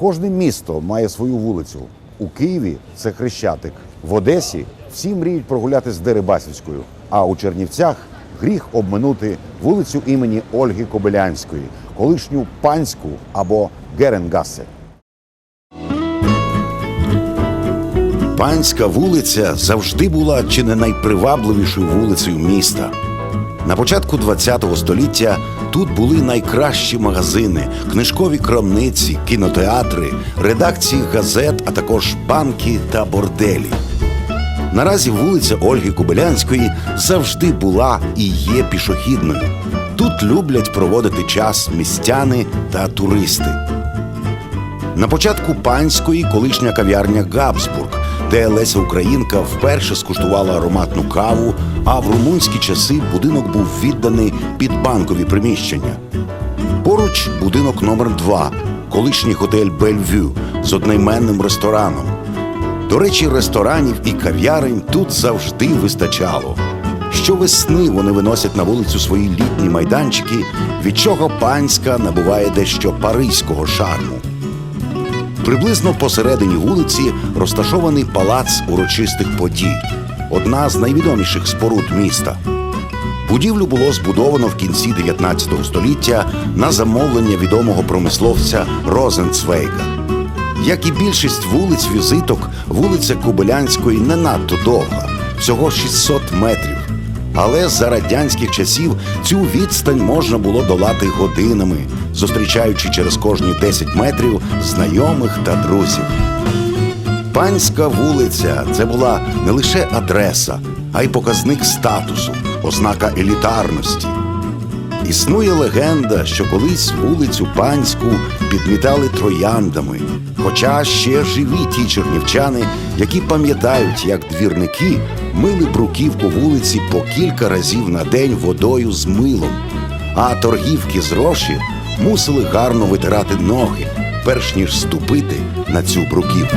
Кожне місто має свою вулицю. У Києві це Хрещатик. В Одесі всі мріють прогулятися з Дерибасівською. А у Чернівцях гріх обминути вулицю імені Ольги Кобилянської, колишню панську або Геренгасе. Панська вулиця завжди була чи не найпривабливішою вулицею міста. На початку ХХ століття тут були найкращі магазини, книжкові крамниці, кінотеатри, редакції газет, а також банки та борделі. Наразі вулиця Ольги Кобилянської завжди була і є пішохідною. Тут люблять проводити час містяни та туристи. На початку панської колишня кав'ярня Габсбург, де Леся Українка вперше скуштувала ароматну каву, а в румунські часи будинок був відданий під банкові приміщення. Поруч будинок номер 2 колишній готель Бельвю з одноіменним рестораном. До речі, ресторанів і кав'ярень тут завжди вистачало. Щовесни вони виносять на вулицю свої літні майданчики, від чого панська набуває дещо паризького шарму. Приблизно посередині вулиці розташований палац урочистих подій, одна з найвідоміших споруд міста. Будівлю було збудовано в кінці 19 століття на замовлення відомого промисловця Розенцвейга. Як і більшість вулиць візиток, вулиця Кобилянської не надто довга, всього 600 метрів. Але за радянських часів цю відстань можна було долати годинами, зустрічаючи через кожні 10 метрів знайомих та друзів. Панська вулиця це була не лише адреса, а й показник статусу, ознака елітарності. Існує легенда, що колись вулицю Панську підмітали трояндами. Хоча ще живі ті чернівчани, які пам'ятають, як двірники мили бруківку вулиці по кілька разів на день водою з милом, а торгівки з роші мусили гарно витирати ноги, перш ніж ступити на цю бруківку.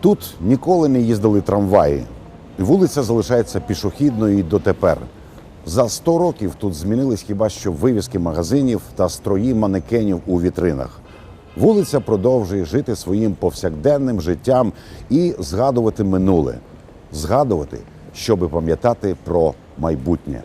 Тут ніколи не їздили трамваї. Вулиця залишається пішохідною і дотепер. За 100 років тут змінились хіба що вивіски магазинів та строї манекенів у вітринах. Вулиця продовжує жити своїм повсякденним життям і згадувати минуле, згадувати, щоби пам'ятати про майбутнє.